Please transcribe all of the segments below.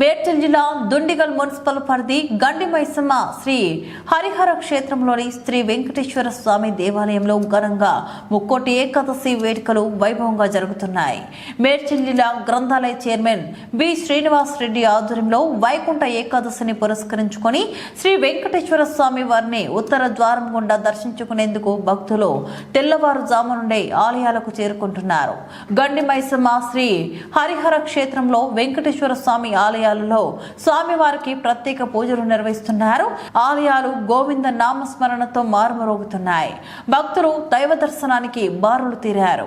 మేడ్చల్ జిల్లా దుండిగల్ మున్సిపల్ పరిధి గండి మైసమ్మ శ్రీ హరిహర క్షేత్రంలోని శ్రీ వెంకటేశ్వర స్వామి దేవాలయంలో ఘనంగా ముక్కోటి ఏకాదశి వేడుకలు వైభవంగా జరుగుతున్నాయి. మేడ్చల్ జిల్లా గ్రంథాలయ చైర్మన్ బి. శ్రీనివాస్ రెడ్డి ఆధ్వర్యంలో వైకుంఠ ఏకాదశిని పురస్కరించుకొని శ్రీ వెంకటేశ్వర స్వామి వారిని ఉత్తర ద్వారం గుండా దర్శించుకునేందుకు భక్తులు తెల్లవారుజాము నుండి ఆలయాలకు చేరుకుంటున్నారు. గండి మైసమ్మ శ్రీ హరిహర క్షేత్రంలో వెంకటేశ్వర స్వామి ఆలయాలలో స్వామివారికి ప్రత్యేక పూజలు నిర్వహిస్తున్నారు. ఆలయాలు గోవింద నామస్మరణతో మారుమరోగుతున్నాయి భక్తులు దైవ దర్శనానికి బారులు తీరారు.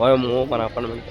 మనము మన అపార్ట్మెంట్